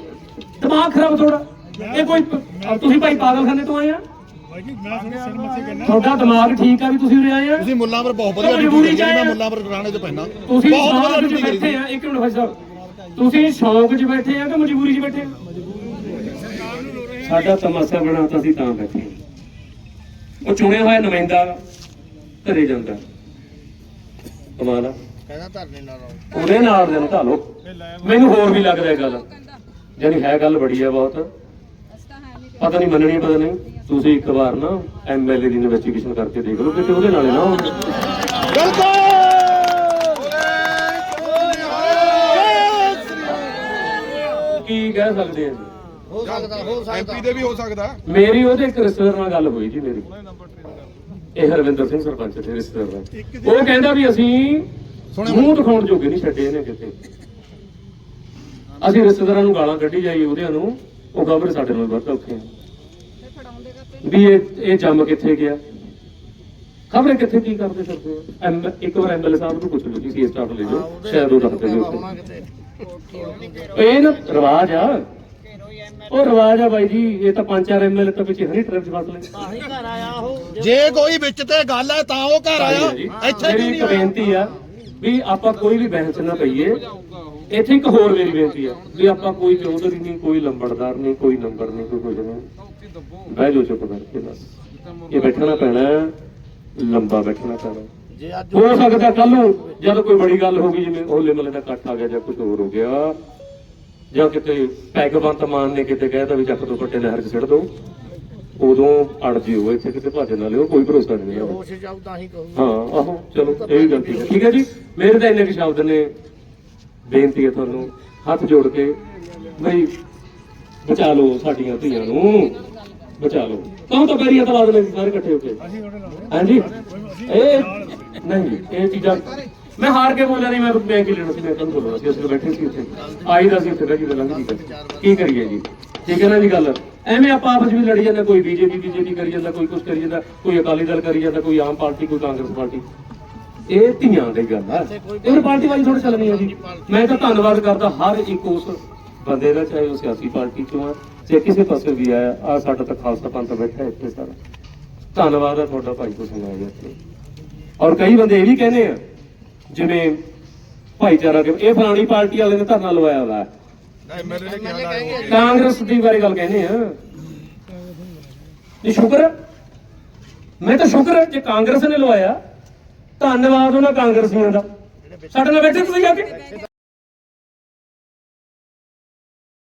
ਦਿਮਾਗ ਖਰਾਬ ਥੋੜਾ ਇਹ ਕੋਈ ਤੁਸੀਂ ਭਾਈ ਪਾਗਲਖਾਨੇ ਤੋਂ ਆਏ ਆ? ਬਾਈ ਜੀ ਮੈਂ ਤੁਹਾਡੇ ਦਿਮਾਗ ਠੀਕ ਆ ਵੀ ਤੁਸੀਂ ਉਰੇ ਆਏ ਆ? ਤੁਸੀਂ ਮੁੱਲਾਂ ਪਰ ਬਹੁਤ ਵਧੀਆ ਡਿਊਟੀ ਆਏ ਮੈਂ ਆ। ਮੁੱਲਾਂ ਪਰ ਰਾਣੇ ਚ ਪੈਣਾ ਤੁਸੀਂ ਬਹੁਤ ਵਧੀਆ ਡਿਊਟੀ ਬੈਠੇ ਆ। ਇੱਕ ਮਿੰਟ ਭਾਈ ਸਾਹਿਬ। ਤੁਸੀਂ ਸ਼ੌਂਕ 'ਚ ਬੈਠੇ ਆ ਕਿ ਮਜਬੂਰੀ 'ਚ ਬੈਠੇ ਆ? ਸਾਡਾ ਤਮਾਸ਼ਾ ਬਣਾਤਾ ਸੀ ਤਾਂ ਬੈਠੇ ਹਾਂ। ਉਹ ਚੁਣਿਆ ਹੋਇਆ ਨੁਮਾਇੰਦਾ ਘਰੇ ਜਾਂਦਾ। ਕਮਾਲ ਆ। ਕਹਿੰਦਾ ਧਰਨੇ ਨਾਲ ਰਹੋ ਉਹਦੇ ਨਾਲ ਦੇ ਨੂੰ ਢਾਲੋ ਮੈਨੂੰ ਹੋਰ ਵੀ ਲੱਗਦਾ ਇਹ ਗੱਲ। ਜਾਨੀ ਹੈ ਗੱਲ ਬੜੀ ਹੈ ਬਹੁਤ। ਪਤਾ ਨਹੀਂ ਮੰਨਣੀ ਪਤਾ ਨਹੀਂ। ਤੁਸੀਂ ਇੱਕ ਵਾਰ ਨਾ ਐਮਐਲਏ ਦੀ ਇਨਵੈਸਟੀਗੇਸ਼ਨ ਕਰਕੇ ਦੇਖ ਲਓ ਕਿਤੇ ਉਹਦੇ ਨਾਲੇ ਨਾ ਹੋਵੇ। ਕੀ ਕਹਿ ਸਕਦੇ ਆ ਜੀ। ਹੋ ਸਕਦਾ ਹੋ ਸਕਦਾ। ਐਮਪੀ ਦੇ ਵੀ ਹੋ ਸਕਦਾ। ਮੇਰੀ ਉਹਦੇ ਇੱਕ ਰਿਸ਼ਤੇਦਾਰ ਨਾਲ ਗੱਲ ਹੋਈ ਜੀ ਮੇਰੀ। ਇਹ ਹਰਵਿੰਦਰ ਸਿੰਘ ਸਰਪੰਚ ਦੇ ਰਿਸ਼ਤੇਦਾਰ ਨਾਲ ਉਹ ਕਹਿੰਦਾ ਵੀ ਅਸੀਂ ਮੂੰਹ ਦਿਖਾਉਣ ਜੋਗੇ ਨਹੀਂ ਛੱਡੇ ਇਹਨੇ ਕਿਤੇ। ਅਸੀਂ ਰਿਸ਼ਤੇਦਾਰਾਂ ਨੂੰ ਗਾਲਾਂ ਕੱਢੀ ਜਾਈਏ ਉਹਦਿਆਂ ਨੂੰ ਉਹ ਖਬਰ ਸਾਡੇ ਨਾਲ ਵੱਧ ਔਖੇ ਆ। ਵੀ ਇਹ ਇਹ ਜੰਮ ਕਿੱਥੇ ਗਿਆ? ਖਬਰੇ ਕਿੱਥੇ ਕੀ ਕਰਦੇ ਫਿਰਦੇ ਆ? ਐਮ ਇੱਕ ਵਾਰ ਐਮਐਲਏ ਸਾਹਿਬ ਨੂੰ ਪੁੱਛ ਲਓ ਜੀ ਕੇਸ ਸਟਾਰਟ ਲੈ ਜਾਓ ਸ਼ਾਇਦ ਉਹ ਉੱਥੇ। ਕਿਤੇ ਇਹ ਨਾ ਰਿਵਾਜ ਆ। ਉਹ ਰਿਵਾਜ ਆ ਬਾਈ ਜੀ ਇਹ ਤਾਂ ਪੰਜ ਚਾਰ ਐਮਐਲਏ ਤਾਂ ਵਿੱਚ ਹਰੀ ਟ੍ਰਿਪ ਚ ਫਸ ਲਏ ਤਾਂ ਹੀ ਘਰ ਆਇਆ ਉਹ। ਜੇ ਕੋਈ ਵਿੱਚ ਤੇ ਗੱਲ ਹੈ ਤਾਂ ਉਹ ਘਰ ਆਇਆ। ਇੱਥੇ ਇੱਕ ਨਹੀਂ ਬੇਨਤੀ ਆ ਵੀ ਆਪਾਂ ਕੋਈ ਵੀ ਬਹਿਸ ਨਾ ਪਈਏ ਇੱਥੇ ਇੱਕ ਹੋਰ ਮੇਰੀ ਬੇਨਤੀ ਆ ਵੀ ਆਪਾਂ ਕੋਈ ਚੌਧਰੀ ਨਹੀਂ ਕੋਈ ਲੰਬੜਦਾਰ ਨਹੀਂ ਕੋਈ ਨੰਬਰ ਨਹੀਂ ਕੋਈ ਕੁਝ ਨਹੀਂ। ਬਹਿ ਜਾਓ ਚੁੱਪ ਕਰਕੇ ਬਸ। ਇਹ ਬੈਠਣਾ ਪੈਣਾ ਲੰਬਾ ਬੈਠਣਾ ਪੈਣਾ। ਜੇ ਅੱਜ ਹੋ ਸਕਦਾ ਕੱਲ ਨੂੰ ਜਦ ਕੋਈ ਬੜੀ ਗੱਲ ਹੋ ਗਈ ਜਿਵੇਂ ਹੋਲੇ ਮਹੱਲੇ ਦਾ ਇਕੱਠ ਆ ਗਿਆ ਜਾਂ ਕੁਝ ਹੋਰ ਹੋ ਗਿਆ ਜਾਂ ਕਿਤੇ ਪੈਗਵੰਤ ਮਾਨ ਨੇ ਕਿਤੇ ਕਹਿਤਾ ਵੀ ਚੱਕ ਤੋਂ ਪੱਟੇ ਨਹਿਰ 'ਚ ਸਿੱਟ ਦੋ ਉਦੋਂ ਅੜ ਜਿਓ ਇੱਥੇ ਕਿਤੇ ਭੱਜ ਨਾ ਲਿਓ ਕੋਈ ਭਰੋਸਾ ਨਹੀਂ ਹੈ ਹੋਸ਼ ਜਾਊ ਤਾਂ ਹੀ ਕਹੂੰ ਹਾਂ ਆਹੋ ਚਲੋ ਇਹ ਵੀ ਗਲਤੀ ਹੈ। ਠੀਕ ਹੈ ਜੀ? ਮੇਰੇ ਤਾਂ ਇੰਨੇ ਕੁ ਸ਼ਬਦ ਨੇ। ਬੇਨਤੀ ਹੈ ਤੁਹਾਨੂੰ ਹੱਥ ਜੋੜ ਕੇ ਬਈ ਬਚਾ ਲਓ ਸਾਡੀਆਂ ਧੀਆਂ ਨੂੰ ਬਚਾ ਲਓ। ਕੌਣ ਤਾਂ ਬੈਰੀਆਂ ਤਲਾ ਸੀ ਸਾਰੇ ਇਕੱਠੇ ਹੋ ਕੇ। ਹਾਂਜੀ? ਇਹ ਨਹੀਂ ਇਹ ਚੀਜ਼ਾਂ ਮੈਂ ਹਾਰ ਕੇ ਬੋਲਿਆ ਨਹੀਂ ਮੈਂ ਮੈਂ ਕੀ ਲੈਣਾ ਸੀ ਮੈਂ ਤੁਹਾਨੂੰ ਬੋਲਣਾ ਸੀ ਅਸੀਂ ਬੈਠੇ ਸੀ ਉੱਥੇ। ਆਈ ਦਾ ਸੀ ਉੱਥੇ ਬੈਠੀ ਗੱਲਾਂ ਕੀ ਕਰ ਕੀ ਕਰੀਏ ਜੀ? ਠੀਕ ਹੈ ਨਾ ਜੀ ਗੱਲ? ਐਵੇਂ ਆਪਾਂ ਆਪਸ ਵਿੱਚ ਲੜੀ ਜਾਂਦੇ ਕੋਈ ਬੀਜੇਪੀ ਬੀਜੇਪੀ ਕਰੀ ਜਾਂਦਾ ਕੋਈ ਕੁਝ ਕਰੀ ਜਾਂਦਾ ਕੋਈ ਅਕਾਲੀ ਦਲ ਕਰੀ ਜਾਂਦਾ ਕੋਈ ਆਮ ਪਾਰਟੀ ਕੋਈ ਕਾਂਗਰਸ ਪਾਰਟੀ। ਇਹ ਧੀਆਂ ਦੀ ਗੱਲ ਹੈ ਇਹ ਪਾਰਟੀ ਵਾਲੀ ਥੋੜੀ ਚੱਲਣੀ ਹੈ ਜੀ। ਮੈਂ ਤਾਂ ਧੰਨਵਾਦ ਕਰਦਾ ਹਰ ਇੱਕ ਉਸ ਬੰਦੇ ਦਾ ਚਾਹੇ ਉਹ ਸਿਆਸੀ ਪਾਰਟੀ ਚੋਂ ਆ ਚਾਹੇ ਕਿਸੇ ਪਾਸੇ ਵੀ ਆਇਆ ਆ ਸਾਡਾ ਤਾਂ ਖਾਲਸਾ ਪੰਥ ਬੈਠਾ ਇੱਥੇ ਸਾਰਾ। ਧੰਨਵਾਦ ਹੈ ਤੁਹਾਡਾ ਭਾਈ ਤੁਸੀਂ ਆਏ ਇੱਥੇ। ਔਰ ਕਈ ਬੰਦੇ ਇਹ ਵੀ ਕਹਿੰਦੇ ਆ ਜਿਵੇਂ ਭਾਈਚਾਰਾ ਕਿ ਇਹ ਫਲਾਣੀ ਪਾਰਟੀ ਵਾਲੇ ਨੇ ਧਰਨਾ ਲਵਾਇਆ ਵਾ। ਕਾਂਗਰਸ ਦੀ ਬਾਰੇ ਗੱਲ ਕਹਿੰਦੇ ਆ। ਇਹ ਸ਼ੁਕਰ। ਮੈਂ ਤਾਂ ਸ਼ੁਕਰ ਹੈ ਜੇ ਕਾਂਗਰਸ ਨੇ ਲਵਾਇਆ ਧੰਨਵਾਦ ਉਹਨਾਂ ਕਾਂਗਰਸੀਆਂ ਦਾ। ਸਾਡੇ ਨਾਲ ਬੈਠੇ ਤੁਸੀਂ ਆ ਕੇ।